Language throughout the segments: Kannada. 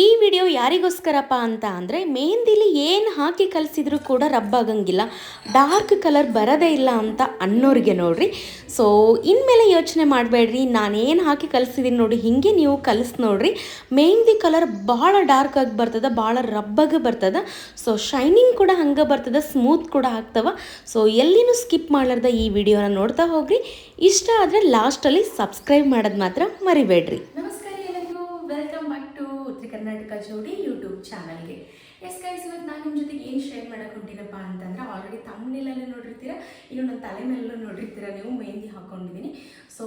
ಈ ವಿಡಿಯೋ ಯಾರಿಗೋಸ್ಕರಪ್ಪ ಅಂತ ಅಂದರೆ ಮೆಹಂದಿಲಿ ಏನು ಹಾಕಿ ಕಲಿಸಿದ್ರು ಕೂಡ ರಬ್ ಆಗಂಗಿಲ್ಲ. ಡಾರ್ಕ್ ಕಲರ್ ಬರೋದೇ ಇಲ್ಲ ಅಂತ ಅನ್ನೋರಿಗೆ ನೋಡ್ರಿ. ಸೊ ಇನ್ಮೇಲೆ ಯೋಚನೆ ಮಾಡಬೇಡ್ರಿ. ನಾನೇನು ಹಾಕಿ ಕಲಿಸಿದ್ದೀನಿ ನೋಡಿ, ಹೀಗೆ ನೀವು ಕಲಿಸ್ ನೋಡ್ರಿ. ಮೆಹಂದಿ ಕಲರ್ ಭಾಳ ಡಾರ್ಕ್ ಆಗಿ ಬರ್ತದೆ, ಭಾಳ ರಬ್ಬಾಗಿ ಬರ್ತದೆ. ಸೊ ಶೈನಿಂಗ್ ಕೂಡ ಹಂಗೆ ಬರ್ತದೆ ಸ್ಮೂತ್ ಕೂಡ ಆಗ್ತವ. ಸೊ ಎಲ್ಲಿನೂ ಸ್ಕಿಪ್ ಮಾಡಲಾರ್ದ ಈ ವಿಡಿಯೋನ ನೋಡ್ತಾ ಹೋಗ್ರಿ. ಇಷ್ಟ ಆದರೆ ಲಾಸ್ಟಲ್ಲಿ ಸಬ್ಸ್ಕ್ರೈಬ್ ಮಾಡೋದು ಮಾತ್ರ ಮರಿಬೇಡ್ರಿ. ಜೋಡಿ ಯೂಟ್ಯೂಬ್ ಚಾನಲ್ಗೆ. ಎಸ್ ಗೈಸ್ ಇವತ್ತು ನಾನು ನಿಮ್ಮ ಜೊತೆಗೆ ಏನು ಶೇರ್ ಮಾಡೋಕೆ ಹೊಂಟಿನಪ್ಪ ಅಂತಂದ್ರೆ ಆಲ್ರೆಡಿ ತಮ್ಮನೇಲಲ್ಲೇ ನೋಡಿರ್ತೀರ, ಇನ್ನು ನನ್ನ ತಲೆ ಮೇಲೂ ನೋಡಿರ್ತೀರ, ನೀವು ಮೆಹಂದಿ ಹಾಕೊಂಡಿದ್ದೀನಿ ಸೊ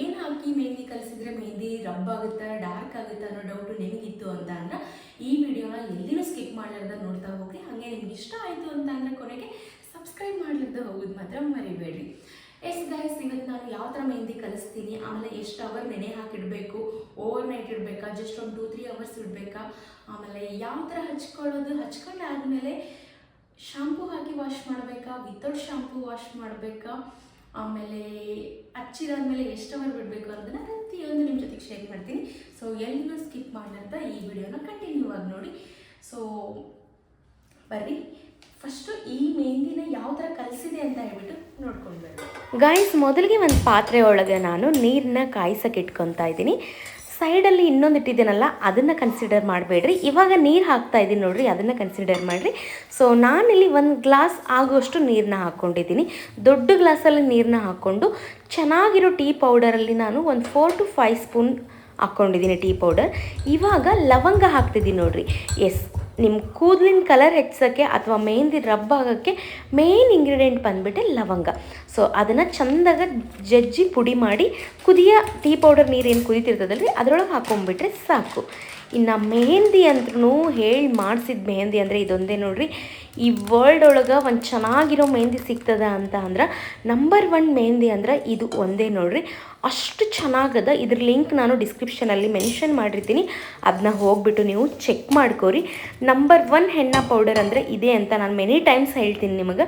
ಏನು ಹಾಕಿ ಮೆಹಂದಿ ಕಲಿಸಿದ್ರೆ ಮೆಹಂದಿ ರಬ್ ಆಗುತ್ತಾ ಡಾರ್ಕ್ ಆಗುತ್ತಾ ಅನ್ನೋ ಡೌಟು ನಿಮಗಿತ್ತು ಅಂತ ಅಂದ್ರೆ, ಈ ವಿಡಿಯೋನ ಎಲ್ಲಿನೂ ಸ್ಕಿಪ್ ಮಾಡಲಾರ್ದ ನೋಡ್ತಾ ಹೋಗಿ ಹಾಗೆ ನಿಮ್ಗೆ ಇಷ್ಟ ಆಯಿತು ಅಂತ ಅಂದ್ರೆ, ಕೊನೆಗೆ ಸಬ್ಸ್ಕ್ರೈಬ್ ಮಾಡಲಿದ್ದ ಹೋಗೋದು ಮಾತ್ರ ಮರಿಬೇಡ್ರಿ. ಎಸ್ ಗೈಸ್ ಇವತ್ತು ನಾನು ಯಾವ ಥರ ಮೆಹಂದಿ ಕಲಿಸ್ತೀನಿ? ಆಮೇಲೆ ಎಷ್ಟು ಅವರ್ ನೆನೆ ಹಾಕಿಡಬೇಕು? ಓವರ್ ನೈಟ್ ಇಡಬೇಕಾ? ಜಸ್ಟ್ ಒಂದು ಟೂ ತ್ರೀ ಅವರ್ಸ್ ಇಡಬೇಕಾ? ಆಮೇಲೆ ಯಾವ ಥರ ಹಚ್ಕೊಳ್ಳೋದು? ಹಚ್ಕೊಂಡಾದ್ಮೇಲೆ ಶಾಂಪೂ ಹಾಕಿ ವಾಶ್ ಮಾಡಬೇಕಾ? ವಿತೌಟ್ ಶಾಂಪೂ ವಾಶ್ ಮಾಡಬೇಕಾ? ಆಮೇಲೆ ಹಚ್ಚಿದಾದ್ಮೇಲೆ ಎಷ್ಟು ಅವರ್ ಬಿಡಬೇಕು ಅನ್ನೋದನ್ನ ಪ್ರತಿಯೊಂದು ನಿಮ್ಮ ಜೊತೆಗೆ ಶೇರ್ ಮಾಡ್ತೀನಿ. ಸೊ ಎಲ್ಲೂ ಸ್ಕಿಪ್ ಮಾಡಿದಂಥ ಈ ವಿಡಿಯೋನ ಕಂಟಿನ್ಯೂ ಆಗಿ ನೋಡಿ. ಸೊ ಬರ್ರಿ. ಫಸ್ಟು ಈ ಮೆಹಂದಿನ ಯಾವ ಥರ ಕಲಿಸಿದೆ ಅಂತ ಹೇಳ್ಬಿಟ್ಟು ನೋಡ್ಕೊಳ್ಬೇಕು. ಗೈಸ್ ಮೊದಲಿಗೆ ಒಂದು ಪಾತ್ರೆ ಒಳಗೆ ನಾನು ನೀರನ್ನ ಕಾಯಿಸಕ್ಕೆ ಇಟ್ಕೊತಾ ಇದ್ದೀನಿ. ಸೈಡಲ್ಲಿ ಇನ್ನೊಂದು ಇಟ್ಟಿದ್ದೀನಲ್ಲ, ಅದನ್ನು ಕನ್ಸಿಡರ್ ಮಾಡಬೇಡ್ರಿ. ಇವಾಗ ನೀರು ಹಾಕ್ತಾ ಇದ್ದೀನಿ ನೋಡ್ರಿ, ಅದನ್ನು ಕನ್ಸಿಡರ್ ಮಾಡಿರಿ. ಸೊ ನಾನಿಲ್ಲಿ ಒಂದು ಗ್ಲಾಸ್ ಆಗುವಷ್ಟು ನೀರನ್ನ ಹಾಕ್ಕೊಂಡಿದ್ದೀನಿ ದೊಡ್ಡ ಗ್ಲಾಸಲ್ಲಿ ನೀರನ್ನ ಹಾಕ್ಕೊಂಡು ಚೆನ್ನಾಗಿರೋ ಟೀ ಪೌಡರಲ್ಲಿ ನಾನು ಒಂದು ಫೋರ್ ಟು ಫೈವ್ ಸ್ಪೂನ್ ಹಾಕ್ಕೊಂಡಿದ್ದೀನಿ ಟೀ ಪೌಡರ್. ಇವಾಗ ಲವಂಗ ಹಾಕ್ತಿದ್ದೀನಿ ನೋಡಿರಿ. ಎಸ್ ನಿಮ್ಮ ಕೂದಲಿನ ಕಲರ್ ಹೆಚ್ಚಿಸೋಕ್ಕೆ ಅಥವಾ ಮೆಹಂದಿ ರಬ್ ಆಗೋಕ್ಕೆ ಮೇನ್ ಇಂಗ್ರೀಡಿಯೆಂಟ್ ಬಂದುಬಿಟ್ಟು ಲವಂಗ. ಸೊ ಅದನ್ನು ಚಂದಾಗ ಜಜ್ಜಿ ಪುಡಿ ಮಾಡಿ ಕುದಿಯ ಟೀ ಪೌಡರ್ ನೀರೇನು ಕುದೀತಿರ್ತದಲ್ರಿ? ಅದರೊಳಗೆ ಹಾಕೊಂಡ್ಬಿಟ್ರೆ ಸಾಕು. ಇನ್ನು ಮೆಹಂದಿ ಅಂದ್ರೂ ಹೇಳಿ ಮಾಡಿಸಿದ ಮೆಹಂದಿ ಅಂದರೆ ಇದೊಂದೇ ನೋಡಿರಿ. ಈ ವರ್ಲ್ಡ್ ಒಳಗೆ ಒಂದು ಚೆನ್ನಾಗಿರೋ ಮೆಹಂದಿ ಸಿಗ್ತದ ಅಂತ ಅಂದ್ರೆ ನಂಬರ್ ಒನ್ ಮೆಹಂದಿ ಅಂದ್ರೆ ಇದು ಒಂದೇ ನೋಡಿರಿ. ಅಷ್ಟು ಚೆನ್ನಾಗದ. ಇದ್ರ ಲಿಂಕ್ ನಾನು ಡಿಸ್ಕ್ರಿಪ್ಷನಲ್ಲಿ ಮೆನ್ಷನ್ ಮಾಡಿರ್ತೀನಿ. ಅದನ್ನ ಹೋಗ್ಬಿಟ್ಟು ನೀವು ಚೆಕ್ ಮಾಡ್ಕೋರಿ. ನಂಬರ್ ಒನ್ ಹೆಣ್ಣ ಪೌಡರ್ ಅಂದರೆ ಇದೆ ಅಂತ ನಾನು ಮೆನಿ ಟೈಮ್ಸ್ ಹೇಳ್ತೀನಿ ನಿಮಗೆ.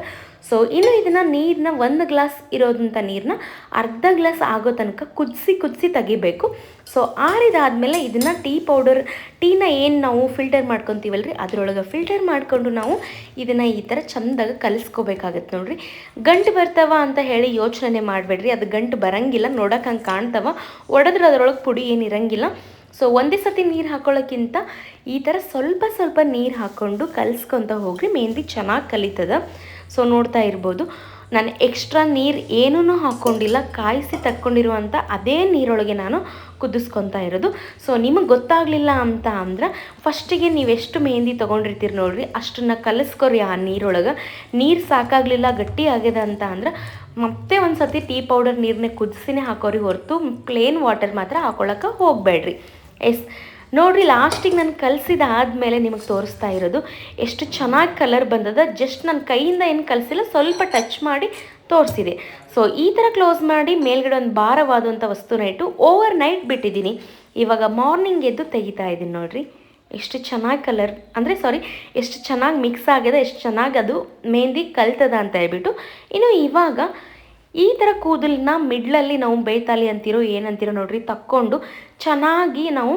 ಸೊ ಇನ್ನು ಇದನ್ನು ನೀರನ್ನ ಒಂದು ಗ್ಲಾಸ್ ಇರೋದಂಥ ನೀರನ್ನ ಅರ್ಧ ಗ್ಲಾಸ್ ಆಗೋ ತನಕ ಕುದಿಸಿ ಕುದಿಸಿ ತೆಗಿಬೇಕು. ಸೊ ಆರಿದಾದಮೇಲೆ ಇದನ್ನು ಟೀ ಪೌಡರ್, ಟೀನ ಏನು ನಾವು ಫಿಲ್ಟರ್ ಮಾಡ್ಕೊತೀವಲ್ರಿ? ಅದರೊಳಗೆ ಫಿಲ್ಟರ್ ಮಾಡಿಕೊಂಡು ನಾವು ಇದನ್ನು ಈ ಥರ ಚಂದಾಗ ಕಲಿಸ್ಕೋಬೇಕಾಗತ್ತೆ ನೋಡಿರಿ. ಗಂಟು ಬರ್ತಾವ ಅಂತ ಹೇಳಿ ಯೋಚನೆ ಮಾಡಬೇಡ್ರಿ. ಅದು ಗಂಟು ಬರಂಗಿಲ್ಲ, ನೋಡೋಕೆ ಹಂಗೆ ಕಾಣ್ತಾವ. ಒಡೆದ್ರೆ ಅದರೊಳಗೆ ಪುಡಿ ಏನು ಇರಂಗಿಲ್ಲ. ಸೊ ಒಂದೇ ಸತಿ ನೀರು ಹಾಕೊಳ್ಳೋಕ್ಕಿಂತ ಈ ಥರ ಸ್ವಲ್ಪ ಸ್ವಲ್ಪ ನೀರು ಹಾಕ್ಕೊಂಡು ಕಲಿಸ್ಕೊತ ಹೋಗ್ರಿ. ಮೆಹಂದಿ ಚೆನ್ನಾಗಿ ಕಲಿತದ. ಸೊ ನೋಡ್ತಾ ಇರ್ಬೋದು. ನಾನು ಎಕ್ಸ್ಟ್ರಾ ನೀರು ಏನೂ ಹಾಕ್ಕೊಂಡಿಲ್ಲ ಕಾಯಿಸಿ ತಕ್ಕೊಂಡಿರುವಂಥ ಅದೇ ನೀರೊಳಗೆ ನಾನು ಕುದಿಸ್ಕೊತಾ ಇರೋದು. ಸೊ ನಿಮಗೆ ಗೊತ್ತಾಗಲಿಲ್ಲ ಅಂತ ಅಂದ್ರೆ ಫಸ್ಟಿಗೆ ನೀವು ಎಷ್ಟು ಮೆಹಂದಿ ತೊಗೊಂಡಿರ್ತೀರಿ ನೋಡ್ರಿ, ಅಷ್ಟನ್ನು ಕಲಿಸ್ಕೊರಿ ಆ ನೀರೊಳಗೆ. ನೀರು ಸಾಕಾಗಲಿಲ್ಲ, ಗಟ್ಟಿ ಆಗ್ಯದ ಅಂತ ಅಂದ್ರೆ, ಮತ್ತೆ ಒಂದು ಸತಿ ಟೀ ಪೌಡರ್ ನೀರನ್ನೇ ಕುದಿಸಿನೇ ಹಾಕೋರಿ ಹೊರತು ಪ್ಲೇನ್ ವಾಟರ್ ಮಾತ್ರ ಹಾಕೊಳ್ಳೋಕೆ ಹೋಗಬೇಡ್ರಿ. ಎಸ್ ನೋಡ್ರಿ, ಲಾಸ್ಟಿಗೆ ನಾನು ಕಲಸಿದ ಆದಮೇಲೆ ನಿಮಗೆ ತೋರಿಸ್ತಾ ಇರೋದು, ಎಷ್ಟು ಚೆನ್ನಾಗಿ ಕಲರ್ ಬಂದದ, ಜಸ್ಟ್ ನನ್ನ ಕೈಯಿಂದ ಏನು ಕಲಸಿಲ್ಲ, ಸ್ವಲ್ಪ ಟಚ್ ಮಾಡಿ ತೋರಿಸಿದೆ. ಸೊ ಈ ಥರ ಕ್ಲೋಸ್ ಮಾಡಿ ಮೇಲ್ಗಡೆ ಒಂದು ಭಾರವಾದಂಥ ವಸ್ತುನ ಇಟ್ಟು ಓವರ್ ನೈಟ್ ಬಿಟ್ಟಿದ್ದೀನಿ. ಇವಾಗ ಮಾರ್ನಿಂಗ್ ಎದ್ದು ತೆಗಿತಾ ಇದ್ದೀನಿ ನೋಡ್ರಿ. ಎಷ್ಟು ಚೆನ್ನಾಗಿ ಕಲರ್, ಅಂದರೆ ಸಾರಿ, ಎಷ್ಟು ಚೆನ್ನಾಗಿ ಮಿಕ್ಸ್ ಆಗಿದೆ, ಎಷ್ಟು ಚೆನ್ನಾಗಿ ಅದು ಮೆಹಂದಿ ಕಲ್ತದ ಅಂತ ಹೇಳ್ಬಿಟ್ಟು, ಇನ್ನು ಇವಾಗ ಈ ಥರ ಕೂದಲನ್ನ ಮಿಡ್ಲಲ್ಲಿ ನಾವು ಬೇತಾಲಿ ಅಂತಿರೋ ಏನಂತಿರೋ ನೋಡ್ರಿ, ತಕ್ಕೊಂಡು ಚೆನ್ನಾಗಿ ನಾವು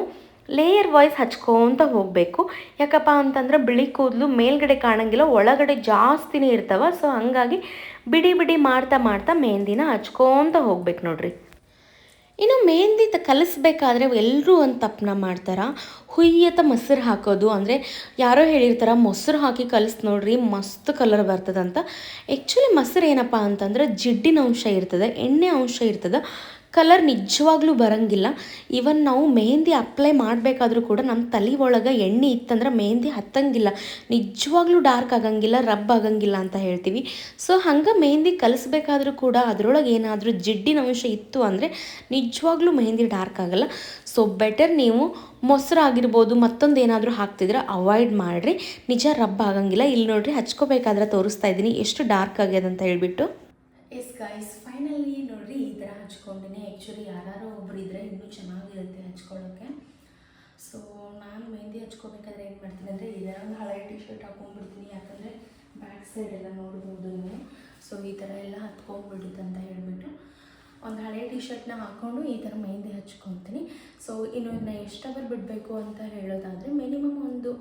ಲೇಯರ್ ವಾಯ್ಸ್ ಹಚ್ಕೊತ ಹೋಗಬೇಕು. ಯಾಕಪ್ಪ ಅಂತಂದ್ರೆ ಬಿಳಿ ಕೂದಲು ಮೇಲ್ಗಡೆ ಕಾಣಂಗಿಲ್ಲ, ಒಳಗಡೆ ಜಾಸ್ತಿನೇ ಇರ್ತಾವ. ಸೊ ಹಂಗಾಗಿ ಬಿಡಿ ಬಿಡಿ ಮಾಡ್ತಾ ಮಾಡ್ತಾ ಮೆಹಂದಿನ ಹಚ್ಕೊತ ಹೋಗ್ಬೇಕು ನೋಡ್ರಿ. ಇನ್ನು ಮೆಹಂದಿ ತ ಕಲಿಸ್ಬೇಕಾದ್ರೆ ಎಲ್ಲರೂ ಒಂದು ತಪ್ಪನ್ನ ಮಾಡ್ತಾರೆ? ಹುಯ್ಯತ ಮೊಸರು ಹಾಕೋದು ಅಂದರೆ ಯಾರೋ ಹೇಳಿರ್ತಾರೆ, ಮೊಸರು ಹಾಕಿ ಕಲಿಸ್ ನೋಡ್ರಿ, ಮಸ್ತ್ ಕಲರ್ ಬರ್ತದಂತ. ಆ್ಯಕ್ಚುಲಿ ಮೊಸರು ಏನಪ್ಪ ಅಂತಂದ್ರೆ ಜಿಡ್ಡಿನ ಅಂಶ ಇರ್ತದೆ, ಎಣ್ಣೆ ಅಂಶ ಇರ್ತದೆ. ಕಲರ್ ನಿಜವಾಗ್ಲೂ ಬರಂಗಿಲ್ಲ. ಇವನ್ ನಾವು ಮೆಹಂದಿ ಅಪ್ಲೈ ಮಾಡಬೇಕಾದ್ರೂ ಕೂಡ ನಮ್ಮ ತಲೆ ಒಳಗೆ ಎಣ್ಣೆ ಇತ್ತಂದ್ರೆ ಮೆಹಂದಿ ಹತ್ತಂಗಿಲ್ಲ. ನಿಜವಾಗ್ಲೂ ಡಾರ್ಕ್ ಆಗಂಗಿಲ್ಲ ರಬ್ ಆಗಂಗಿಲ್ಲ ಅಂತ ಹೇಳ್ತೀವಿ. ಸೊ ಹಂಗೆ ಮೆಹಂದಿ ಕಲಿಸ್ಬೇಕಾದ್ರೂ ಕೂಡ ಅದರೊಳಗೆ ಏನಾದರೂ ಜಿಡ್ಡಿನ ಅಂಶ ಇತ್ತು ಅಂದರೆ ನಿಜವಾಗ್ಲೂ ಮೆಹಂದಿ ಡಾರ್ಕ್ ಆಗಲ್ಲ. ಸೊ ಬೆಟರ್ ನೀವು ಮೊಸರು ಆಗಿರ್ಬೋದು, ಮತ್ತೊಂದು ಏನಾದರೂ ಹಾಕ್ತಿದ್ರೆ ಅವಾಯ್ಡ್ ಮಾಡಿರಿ. ನಿಜ ರಬ್ ಆಗಂಗಿಲ್ಲ. ಇಲ್ಲಿ ನೋಡ್ರಿ ಹಚ್ಕೋಬೇಕಾದ್ರೆ ತೋರಿಸ್ತಾ ಇದ್ದೀನಿ. ಎಷ್ಟು ಡಾರ್ಕ್ ಆಗ್ಯದಂತ ಹೇಳ್ಬಿಟ್ಟು. ಎಸ್ ಗೈಸ್ ಫೈನಲಿ ನೋಡ್ರಿ. ಹಚ್ಕೊಂಡಿನಿ. ಆ್ಯಕ್ಚುಲಿ ಯಾರು ಒಬ್ರು ಇದ್ದರೆ ಇನ್ನೂ ಚೆನ್ನಾಗಿರುತ್ತೆ ಹಚ್ಕೊಳ್ಳೋಕ್ಕೆ ಸೊ ನಾನು ಮೆಹಂದಿ ಹಚ್ಕೋಬೇಕಾದ್ರೆ ಏನು ಮಾಡ್ತೀನಿ ಅಂದರೆ ಇದರ ಒಂದು ಹಳೆ ಟಿ ಶರ್ಟ್ ಹಾಕೊಂಡ್ಬಿಡ್ತೀನಿ. ಯಾಕಂದರೆ ಬ್ಯಾಕ್ ಸೈಡ್ ಎಲ್ಲ ನೋಡ್ಬೋದು ನೀವು. ಸೊ ಈ ಥರ ಎಲ್ಲ ಹತ್ಕೊಂಡ್ಬಿಡುತ್ತೆ ಅಂತ ಹೇಳಿಬಿಟ್ಟು ಒಂದು ಹಳೆ ಟಿ ಶರ್ಟ್ನ ಹಾಕ್ಕೊಂಡು ಈ ಥರ ಮೆಹಂದಿ ಹಚ್ಕೊತೀನಿ. ಸೊ ಇನ್ನು ಇದನ್ನ ಎಷ್ಟು ಅವರ್ ಬಿಡಬೇಕು ಅಂತ ಹೇಳೋದಾದರೆ ಮಿನಿಮಮ್ ಒಂದು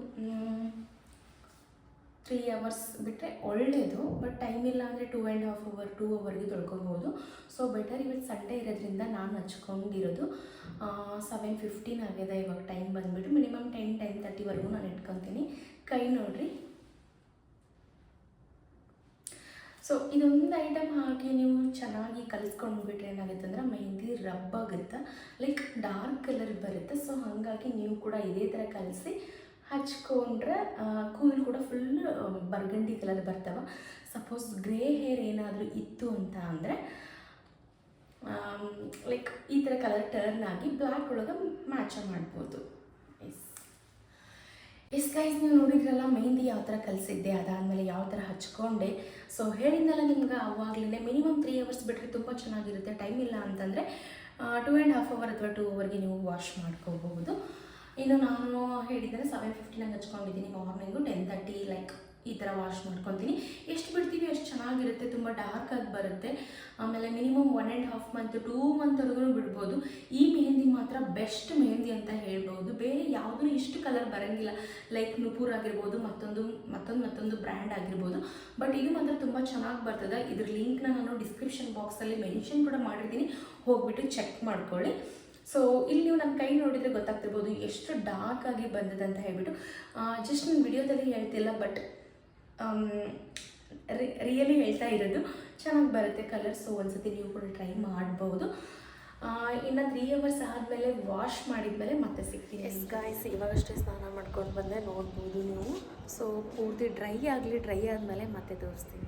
ತ್ರೀ ಅವರ್ಸ್ ಬಿಟ್ಟರೆ ಒಳ್ಳೆಯದು ಬಟ್ ಟೈಮ್ ಇಲ್ಲ ಅಂದರೆ two and half hour two ಅವರ್ಗೆ ತೊಳ್ಕೊಬೋದು. ಸೊ ಬೆಟರ್ ಇವತ್ತು ಸಂಡೇ ಇರೋದ್ರಿಂದ ನಾನು ಹಚ್ಕೊಂಡಿರೋದು ಸೆವೆನ್ ಫಿಫ್ಟೀನ್ ಆಗಿದೆ ಇವಾಗ ಟೈಮ್ ಬಂದುಬಿಟ್ಟು. ಮಿನಿಮಮ್ ಟೆನ್ ಟೆನ್ ತರ್ಟಿವರೆಗೂ ನಾನು ಇಟ್ಕೊತೀನಿ. ಕೈ ನೋಡ್ರಿ. ಸೊ ಇದೊಂದು ಐಟಮ್ ಹಾಕಿ ನೀವು ಚೆನ್ನಾಗಿ ಕಲಿಸ್ಕೊಂಡ್ಬಿಟ್ರೆ ಏನಾಗುತ್ತೆ ಅಂದ್ರೆ ಮೆಹಂದಿ ರಬ್ ಆಗುತ್ತೆ. ಲೈಕ್ ಡಾರ್ಕ್ ಕಲರ್ ಬರುತ್ತೆ. ಸೊ ಹಾಗಾಗಿ ನೀವು ಕೂಡ ಇದೇ ಥರ ಕಲಿಸಿ ಹಚ್ಕೊಂಡ್ರೆ ಕೂದಲು ಕೂಡ ಫುಲ್ ಬರ್ಗಂಡಿ ಕಲರ್ ಬರ್ತವೆ. ಸಪೋಸ್ ಗ್ರೇ ಹೇರ್ ಏನಾದರೂ ಇತ್ತು ಅಂತ ಅಂದರೆ ಲೈಕ್ ಈ ಥರ ಕಲರ್ ಟರ್ನ್ ಆಗಿ ಬ್ಲ್ಯಾಕ್ ಒಳಗೆ ಮ್ಯಾಚ ಮಾಡ್ಬೋದು. ಎಸ್ ಎಸ್ ಗೈಸ್ ನೀವು ನೋಡಿದ್ರಲ್ಲ ಮೆಹಂದಿ ಯಾವ ಥರ ಕಲಿಸಿದ್ದೆ, ಅದಾದಮೇಲೆ ಯಾವ ಥರ ಹಚ್ಕೊಂಡೆ. ಸೊ ಹೇಳಿದ್ನಲ್ಲ ನಿಮ್ಗೆ ಅವಾಗಲೇ ಮಿನಿಮಮ್ ತ್ರೀ ಅವರ್ಸ್ ಬಿಟ್ಟರೆ ತುಂಬ ಚೆನ್ನಾಗಿರುತ್ತೆ ಟೈಮ್ ಇಲ್ಲ ಅಂತಂದರೆ ಟೂ ಆ್ಯಂಡ್ ಹಾಫ್ ಅವರ್ ಅಥವಾ ಟೂ ಅವರ್ಗೆ ನೀವು ವಾಶ್ ಮಾಡ್ಕೋಬಹುದು. ಇನ್ನು ನಾನು ಹೇಳಿದರೆ ಸೆವೆನ್ ಫಿಫ್ಟಿನಾಗ ಹಚ್ಕೊಂಡಿದ್ದೀನಿ ಮಾರ್ನಿಂಗು ಟೆನ್ ತರ್ಟಿ ಲೈಕ್ ಈ ಥರ ವಾಶ್ ಮಾಡ್ಕೊತೀನಿ. ಎಷ್ಟು ಬಿಡ್ತೀವಿ ಅಷ್ಟು ಚೆನ್ನಾಗಿರುತ್ತೆ, ತುಂಬ ಡಾರ್ಕ್ ಆಗಿ ಬರುತ್ತೆ. ಆಮೇಲೆ minimum one and half month two ಮಂತ್ವರೆಗೂ ಬಿಡ್ಬೋದು. ಈ ಮೆಹಂದಿ ಮಾತ್ರ ಬೆಸ್ಟ್ ಮೆಹಂದಿ ಅಂತ ಹೇಳ್ಬೋದು. ಬೇರೆ ಯಾವುದೂ ಇಷ್ಟು ಕಲರ್ ಬರೋಂಗಿಲ್ಲ. ಲೈಕ್ ನುಪೂರ್ ಆಗಿರ್ಬೋದು, ಮತ್ತೊಂದು ಮತ್ತೊಂದು ಮತ್ತೊಂದು ಬ್ರ್ಯಾಂಡ್ ಆಗಿರ್ಬೋದು. ಬಟ್ ಇದು ಮಾತ್ರ ತುಂಬ ಚೆನ್ನಾಗಿ ಬರ್ತದೆ. ಇದ್ರ ಲಿಂಕ್ನ ನಾನು ಡಿಸ್ಕ್ರಿಪ್ಷನ್ ಬಾಕ್ಸಲ್ಲಿ ಮೆನ್ಷನ್ ಕೂಡ ಮಾಡಿರ್ತೀನಿ. ಹೋಗ್ಬಿಟ್ಟು ಚೆಕ್ ಮಾಡ್ಕೊಳ್ಳಿ. ಸೊ ಇಲ್ಲಿ ನೀವು ನನ್ನ ಕೈ ನೋಡಿದರೆ ಗೊತ್ತಾಗ್ತಿರ್ಬೋದು, ಎಷ್ಟು ಡಾರ್ಕ್ ಆಗಿ ಬಂದಿದೆ ಅಂತ ಹೇಳ್ಬಿಟ್ಟು ಜಸ್ಟ್ ನಾನು ವಿಡಿಯೋದಲ್ಲಿ ಹೇಳ್ತಿಲ್ಲ ಬಟ್ ರಿಯಲಿ ಹೇಳ್ತಾ ಇರೋದು, ಚೆನ್ನಾಗಿ ಬರುತ್ತೆ ಕಲರ್ ಸೊ ಒಂದ್ಸತಿ ನೀವು ಕೂಡ ಟ್ರೈ ಮಾಡ್ಬೋದು. ಇನ್ನು ತ್ರೀ ಅವರ್ಸ್ ಆದಮೇಲೆ ವಾಶ್ ಮಾಡಿದ್ಮೇಲೆ ಮತ್ತೆ ಸಿಗ್ತೀನಿ. ಎಸ್ ಗಾಯ್ಸ್ ಇವಾಗಷ್ಟೇ ಸ್ನಾನ ಮಾಡ್ಕೊಂಡು ಬಂದೆ, ನೋಡ್ಬೋದು ನೀವು. ಸೊ ಪೂರ್ತಿ ಡ್ರೈ ಆಗಲಿ ಡ್ರೈ ಆದಮೇಲೆ ಮತ್ತೆ ತೋರಿಸ್ತೀನಿ.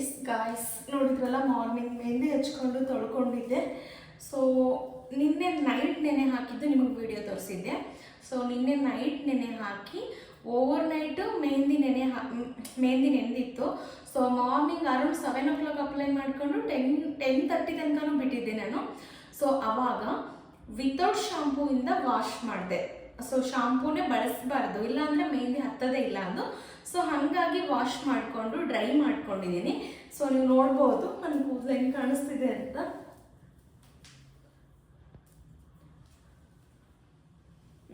ಎಸ್ ಗಾಯ್ಸ್ ನೋಡಿದ್ರಲ್ಲ ಮಾರ್ನಿಂಗ್ ಮೆಹಂದಿ ಹಚ್ಕೊಂಡು ತೊಳ್ಕೊಂಡಿದ್ದೆ. ಸೊ ನಿನ್ನೆ ನೈಟ್ ನೆನೆ ಹಾಕಿದ್ದು ನಿಮಗೆ ವಿಡಿಯೋ ತೋರಿಸಿದ್ದೆ. ಸೊ ನಿನ್ನೆ ನೈಟ್ ನೆನೆ ಹಾಕಿ ಓವರ್ ನೈಟು ಮೆಹಂದಿ ನೆನೆ ಹಾ mehndi ನೆನೆದಿತ್ತು so morning around seven o'clock apply ಮಾಡಿಕೊಂಡು ಟೆನ್ ಟೆನ್ ತರ್ಟಿ ತನಕನೂ ಬಿಟ್ಟಿದ್ದೆ ನಾನು. ಸೊ ಅವಾಗ ವಿತೌಟ್ ಇಂದ ವಾಶ್ ಮಾಡಿದೆ. ಸೊ ಶಾಂಪೂನೇ ಬಳಸಬಾರ್ದು ಇಲ್ಲಾಂದರೆ ಮೆಹಂದಿ ಹತ್ತದೇ ಇಲ್ಲ ಅದು. ಸೊ ಹಾಗಾಗಿ ವಾಶ್ ಮಾಡಿಕೊಂಡು ಡ್ರೈ ಮಾಡ್ಕೊಂಡಿದ್ದೀನಿ. ಸೊ ನೀವು ನೋಡ್ಬೋದು ನನ್ನ ಕೂದಲು ಹೆಂಗೆ ಕಾಣಿಸ್ತಿದೆ ಅಂತ.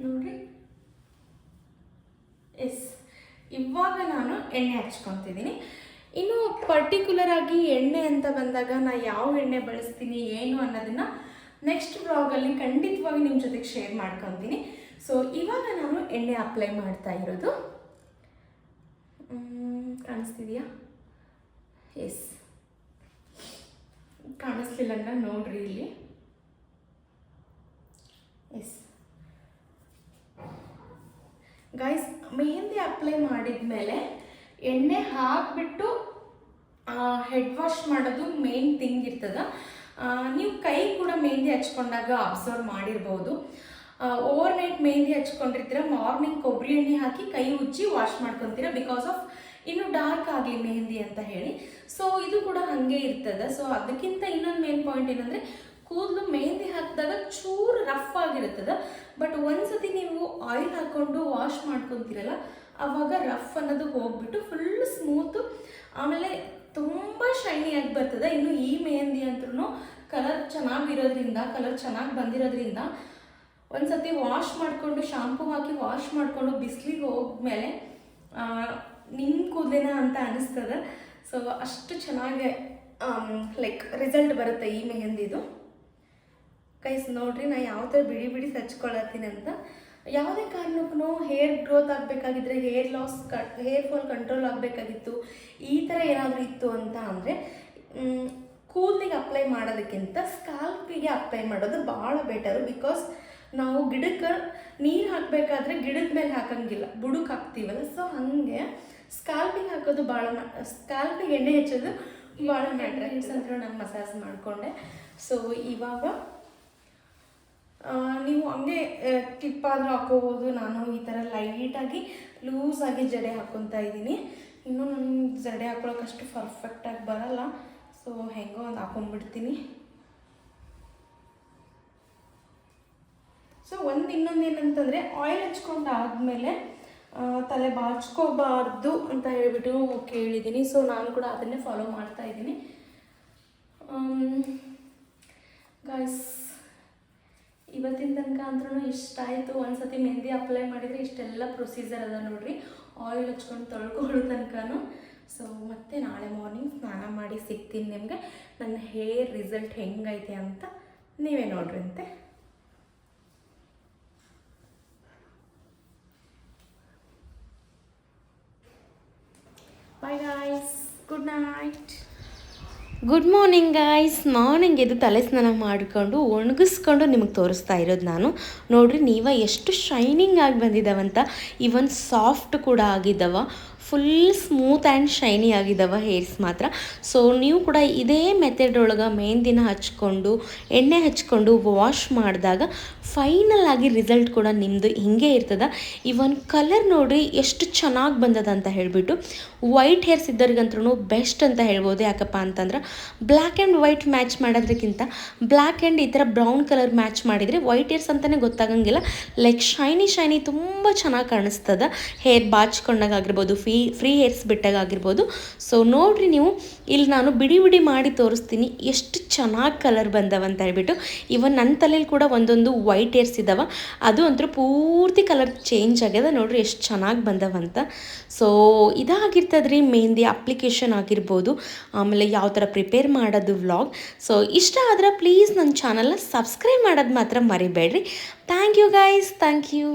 ನೋಡಿ. ಎಸ್ ಇವಾಗ ನಾನು ಎಣ್ಣೆ ಹಚ್ಕೊತಿದ್ದೀನಿ ಇನ್ನು ಪರ್ಟಿಕ್ಯುಲರ್ ಆಗಿ ಎಣ್ಣೆ ಅಂತ ಬಂದಾಗ ನಾ ಯಾವ ಎಣ್ಣೆ ಬಳಸ್ತೀನಿ, ಏನು ಅನ್ನೋದನ್ನ ನೆಕ್ಸ್ಟ್ ಬ್ಲಾಗಲ್ಲಿ ಖಂಡಿತವಾಗಿ ನಿಮ್ಮ ಜೊತೆಗೆ ಶೇರ್ ಮಾಡ್ಕೊತೀನಿ. ಸೊ ಇವಾಗ ನಾನು ಎಣ್ಣೆ ಅಪ್ಲೈ ಮಾಡ್ತಾ ಇರೋದು. ಕಾಣಿಸ್ತಿದೆಯಾ? ಎಸ್ ಕಾಣಿಸ್ಲಿಲ್ಲ ಅಂದ್ರೆ ನೋಡ್ರಿ ಇಲ್ಲಿ. ಎಸ್ ಗೈಸ್ ಮೆಹಂದಿ ಅಪ್ಲೈ ಮಾಡಿದ ಮೇಲೆ ಎಣ್ಣೆ ಹಾಕ್ಬಿಟ್ಟು ಹೆಡ್ ವಾಶ್ ಮಾಡೋದು ಮೇನ್ ಥಿಂಗ್ ಇರ್ತದ. ನೀವು ಕೈ ಕೂಡ ಮೆಹಂದಿ ಹಚ್ಕೊಂಡಾಗ ಅಬ್ಸರ್ವ್ ಮಾಡಿರ್ಬೋದು. ಓವರ್ ನೈಟ್ ಮೆಹಂದಿ ಹಚ್ಕೊಂಡಿರ್ತೀರ ಮಾರ್ನಿಂಗ್ ಕೊಬ್ಬರಿ ಎಣ್ಣೆ ಹಾಕಿ ಕೈ ಉಜ್ಜಿ ವಾಶ್ ಮಾಡ್ಕೊತೀರ ಬಿಕಾಸ್ ಆಫ್ ಇನ್ನು ಡಾರ್ಕ್ ಆಗಲಿ ಮೆಹಂದಿ ಅಂತ ಹೇಳಿ. ಸೊ ಇದು ಕೂಡ ಹಾಗೆ ಇರ್ತದೆ. ಸೊ ಅದಕ್ಕಿಂತ ಇನ್ನೊಂದು ಮೇನ್ ಪಾಯಿಂಟ್ ಏನಂದರೆ, ಕೂದಲು ಮೆಹಂದಿ ಹಾಕಿದಾಗ ಚೂರು ರಫ್ ಆಗಿರ್ತದೆ ಬಟ್ ಒಂದ್ಸತಿ ನೀವು ಆಯಿಲ್ ಹಾಕ್ಕೊಂಡು ವಾಶ್ ಮಾಡ್ಕೊತೀರಲ್ಲ, ಅವಾಗ ರಫ್ ಅನ್ನೋದು ಹೋಗ್ಬಿಟ್ಟು ಫುಲ್ ಸ್ಮೂತು ಆಮೇಲೆ ತುಂಬ ಶೈನಿಯಾಗಿ ಬರ್ತದೆ. ಇನ್ನು ಈ ಮೆಹಂದಿ ಅಂತೂ ಕಲರ್ ಚೆನ್ನಾಗಿರೋದ್ರಿಂದ ಕಲರ್ ಚೆನ್ನಾಗಿ ಬಂದಿರೋದ್ರಿಂದ ಒಂದ್ಸತಿ ವಾಶ್ ಮಾಡಿಕೊಂಡು ಶಾಂಪೂ ಹಾಕಿ ವಾಶ್ ಮಾಡಿಕೊಂಡು ಬಿಸಿಲಿಗೆ ಹೋದ್ಮೇಲೆ ನಿಮ್ಮ ಕೂದಲೇನ ಅಂತ ಅನಿಸ್ತದೆ. ಸೊ ಅಷ್ಟು ಚೆನ್ನಾಗಿ ಲೈಕ್ ರಿಸಲ್ಟ್ ಬರುತ್ತೆ ಈ ಮೆಹಂದಿದು. ಕೈಸ್ ನೋಡ್ರಿ, ನಾ ಯಾವ ಥರ ಬಿಡಿ ಬಿಡಿ ಹಚ್ಕೊಳತ್ತೀನಿ ಅಂತ. ಯಾವುದೇ ಕಾರಣಕ್ಕೂ hair growth ಆಗಬೇಕಾಗಿದ್ರೆ hair loss cut hair fall control ಆಗಬೇಕಾಗಿತ್ತು, ಈ ಥರ ಏನಾದರೂ ಇತ್ತು ಅಂತ ಅಂದರೆ ಕೂದಲಿಗೆ ಅಪ್ಲೈ ಮಾಡೋದಕ್ಕಿಂತ ಸ್ಕಾಲ್ಪಿಗೆ ಅಪ್ಲೈ ಮಾಡೋದು ಭಾಳ ಬೆಟರು ಬಿಕಾಸ್ ನಾವು ಗಿಡಕ್ಕೆ ನೀರು ಹಾಕಬೇಕಾದ್ರೆ ಗಿಡದ ಮೇಲೆ ಹಾಕಂಗಿಲ್ಲ, ಬುಡಕ್ಕೆ ಹಾಕ್ತೀವಲ್ಲ. ಸೊ ಹಾಗೆ ಸ್ಕಾಲ್ಪಿಂಗ್ ಹಾಕೋದು ಭಾಳ ಸ್ಕಾಲ್ಪಿಗೆ ಎಣ್ಣೆ ಹಚ್ಚೋದು ಭಾಳ ಮ್ಯಾಟ್ರಸ್ ಅಂದ್ರೆ ನಾನು ಮಸಾಜ್ ಮಾಡಿಕೊಂಡೆ. ಸೊ ಇವಾಗ ನೀವು ಹಂಗೆ ಟಿಪ್ ಆದರೂ ಹಾಕೋಬೋದು. ನಾನು ಈ ಥರ ಲೈಟಾಗಿ ಲೂಸಾಗಿ ಜಡೆ ಹಾಕ್ಕೊತಾ ಇದ್ದೀನಿ. ಇನ್ನೂ ನನ್ನ ಜಡೆ ಹಾಕೊಳಕ್ಕಷ್ಟು ಪರ್ಫೆಕ್ಟಾಗಿ ಬರಲ್ಲ. ಸೊ ಹೆಂಗೋ ಒಂದು ಹಾಕೊಂಡ್ಬಿಡ್ತೀನಿ. ಸೊ ಒಂದು ಇನ್ನೊಂದು ಏನಂತಂದರೆ ಆಯಿಲ್ ಹಚ್ಕೊಂಡಾದ್ಮೇಲೆ ಆದಮೇಲೆ ತಲೆ ಬಾಚ್ಕೋಬಾರ್ದು ಅಂತ ಹೇಳ್ಬಿಟ್ಟು ಕೇಳಿದ್ದೀನಿ. ಸೊ ನಾನು ಕೂಡ ಅದನ್ನೇ ಫಾಲೋ ಮಾಡ್ತಾ ಇದ್ದೀನಿ. ಗಾಯ್ಸ್ ಇವತ್ತಿನ ತನಕ ಅಂದ್ರೂ ಇಷ್ಟ ಆಯಿತು. ಒಂದು ಸತಿ ಮೆಹಂದಿ ಅಪ್ಲೈ ಮಾಡಿದರೆ ಇಷ್ಟೆಲ್ಲ ಪ್ರೊಸೀಜರ್ ಅದ ನೋಡ್ರಿ. ಆಯಿಲ್ ಹಚ್ಕೊಂಡು ತೊಳ್ಕೊಳ್ಳೋ ತನಕನೂ. ಸೊ ಮತ್ತೆ ನಾಳೆ ಮಾರ್ನಿಂಗ್ ಸ್ನಾನ ಮಾಡಿ ಸಿಗ್ತೀನಿ ನಿಮಗೆ. ನನ್ನ ಹೇರ್ ರಿಸಲ್ಟ್ ಹೆಂಗೈತೆ ಅಂತ ನೀವೇ ನೋಡ್ರಿ ಅಂತೆ. Bye guys good night good morning guys morning ಎದ್ದು ತಲೆ ಸ್ನಾನ ಮಾಡಿಕೊಂಡು, ಒಣಗಿಸ್ಕೊಂಡು ನಿಮಗೆ ತೋರಿಸ್ತಾ ಇರೋದು ನಾನು. ನೋಡ್ರಿ, ನೀವ ಎಷ್ಟು ಶೈನಿಂಗ್ ಆಗಿ ಬಂದಿದ್ದಾವಂತ ಇವನ್ ಸಾಫ್ಟ್ ಕೂಡ ಆಗಿದ್ದಾವ ಫುಲ್ ಸ್ಮೂತ್ ಆ್ಯಂಡ್ ಶೈನಿ ಆಗಿದ್ದಾವ ಹೇರ್ಸ್ ಮಾತ್ರ. ಸೊ ನೀವು ಕೂಡ ಇದೇ ಮೆಥಡ್ ಒಳಗೆ ಮೆಹಂದಿನ ಹಚ್ಕೊಂಡು, ಎಣ್ಣೆ ಹಚ್ಕೊಂಡು ವಾಶ್ ಮಾಡಿದಾಗ ಫೈನಲ್ ಆಗಿ ರಿಸಲ್ಟ್ ಕೂಡ ನಿಮ್ಮದು ಹಿಂಗೆ ಇರ್ತದ. ಇವನ್ ಕಲರ್ ನೋಡಿ ಎಷ್ಟು ಚೆನ್ನಾಗಿ ಬಂದದ ಅಂತ ಹೇಳಿಬಿಟ್ಟು ವೈಟ್ ಹೇರ್ಸ್ ಇದ್ದವ್ರಿಗಂತೂ ಬೆಸ್ಟ್ ಅಂತ ಹೇಳ್ಬೋದು. ಯಾಕಪ್ಪ ಅಂತಂದ್ರೆ ಬ್ಲ್ಯಾಕ್ ಆ್ಯಂಡ್ ವೈಟ್ ಮ್ಯಾಚ್ ಮಾಡೋದಕ್ಕಿಂತ ಬ್ಲ್ಯಾಕ್ ಆ್ಯಂಡ್ ಈ ಥರ ಬ್ರೌನ್ ಕಲರ್ ಮ್ಯಾಚ್ ಮಾಡಿದರೆ ವೈಟ್ ಹೇರ್ಸ್ ಅಂತಲೇ ಗೊತ್ತಾಗಂಗಿಲ್ಲ. ಲೈಕ್ ಶೈನಿ ಶೈನಿ ತುಂಬ ಚೆನ್ನಾಗಿ ಕಾಣಿಸ್ತದ. ಹೇರ್ ಬಾಚ್ಕೊಂಡಾಗ ಆಗಿರ್ಬೋದು ಫೀ ಫ್ರೀ ಹೇರ್ಸ್ ಬಿಟ್ಟಾಗ ಆಗಿರ್ಬೋದು ಸೊ ನೋಡ್ರಿ ನೀವು, ಇಲ್ಲಿ ನಾನು ಬಿಡಿ ಬಿಡಿ ಮಾಡಿ ತೋರಿಸ್ತೀನಿ ಎಷ್ಟು ಚೆನ್ನಾಗಿ ಕಲರ್ ಬಂದವಂತ ಹೇಳ್ಬಿಟ್ಟು. ಇವನ್ ನನ್ನ ತಲೆಯಲ್ಲಿ ಕೂಡ ಒಂದೊಂದು ವೈಟ್ ಹೇರ್ಸ್ ಇದ್ದಾವೆ ಅದು ಅಂತೂ ಪೂರ್ತಿ ಕಲರ್ ಚೇಂಜ್ ಆಗ್ಯದ. ನೋಡ್ರಿ ಎಷ್ಟು ಚೆನ್ನಾಗಿ ಬಂದವಂತ ಸೊ ಇದಾಗಿರ್ತದ್ರಿ ಮೆಹಂದಿ ಅಪ್ಲಿಕೇಶನ್ ಆಗಿರ್ಬೋದು. ಆಮೇಲೆ ಯಾವ ಥರ ಪ್ರಿಪೇರ್ ಮಾಡೋದು ವ್ಲಾಗ್ ಸೊ ಇಷ್ಟ ಆದ್ರೆ ಪ್ಲೀಸ್ ನನ್ನ ಚಾನಲ್ನ ಸಬ್ಸ್ಕ್ರೈಬ್ ಮಾಡೋದು ಮಾತ್ರ ಮರಿಬೇಡ್ರಿ. Thank you guys thank you